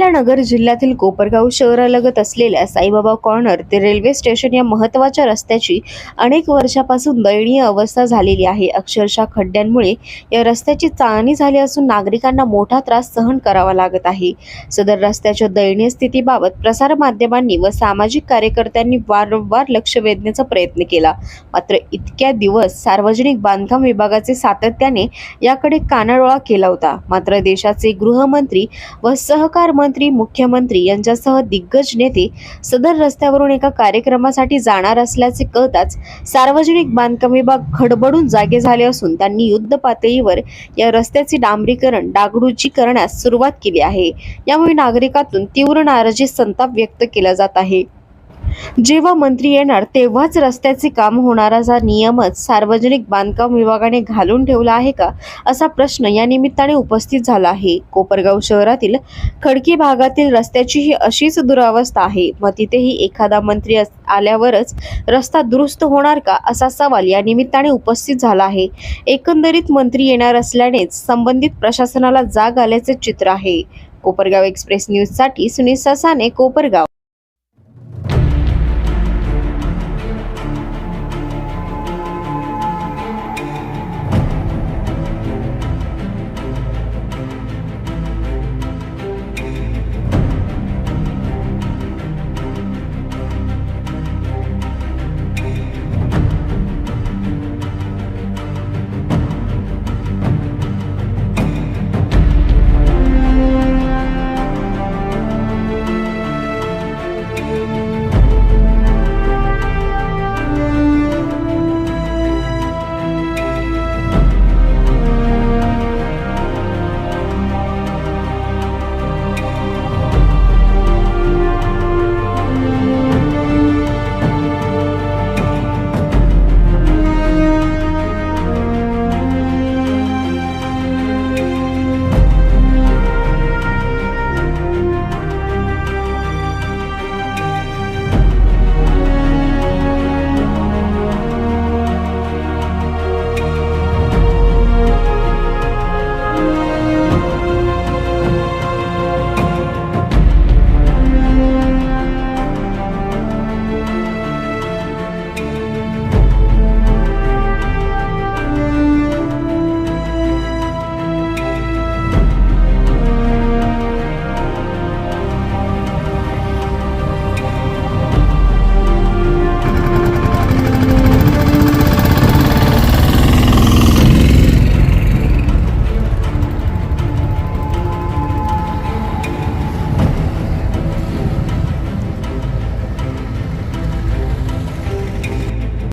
अहिल्यानगर जिल्ह्यातील कोपरगाव शहरालगत असलेल्या साईबाबा कॉर्नर ते रेल्वे स्टेशन या महत्त्वाच्या रस्त्याची अनेक वर्षापासून दयनीय अवस्था झालेली आहे. अक्षरशः खड्ड्यांमुळे या रस्त्याची चाळणी झाली असून नागरिकांना मोठा त्रास सहन करावा लागत आहे. सदर रस्त्याच्या दयनीय स्थितीबाबत प्रसारमाध्यमांनी व सामाजिक कार्यकर्त्यांनी वारंवार लक्ष वेधण्याचा प्रयत्न केला. मात्र इतक्या दिवस सार्वजनिक बांधकाम विभागाचे सातत्याने याकडे कानाडोळा केला होता. मात्र देशाचे गृहमंत्री व सहकार मंत्री मुख्यमंत्री यांच्यासह दिग्गज नेते सदर रस्त्यावरून एका कार्यक्रमासाठी जाणार असल्याचे कळताच सार्वजनिक बांधकाम विभाग खडबडून जागे झाले असून त्यांनी युद्ध पातळीवर या रस्त्याचे डांबरीकरण डागडुजी करण्यास सुरुवात केली आहे. यामुळे नागरिकातून तीव्र नाराजी संताप व्यक्त केला जात आहे. जेव्हा मंत्री येणार तेव्हाच रस्त्याचे काम होणाराचा नियमच सार्वजनिक बांधकाम विभागाने घालून ठेवला आहे का असा प्रश्न या निमित्ताने उपस्थित झाला आहे. कोपरगाव शहरातील खडकी भागातील रस्त्याची ही अशीच दुरावस्था आहे. व तिथेही एखादा मंत्री अस- आल्यावरच रस्ता दुरुस्त होणार का असा सवाल या निमित्ताने उपस्थित झाला आहे. एकंदरीत मंत्री येणार असल्यानेच संबंधित प्रशासनाला जाग आल्याचे चित्र आहे. कोपरगाव एक्सप्रेस न्यूजसाठी सुनील ससाने कोपरगाव.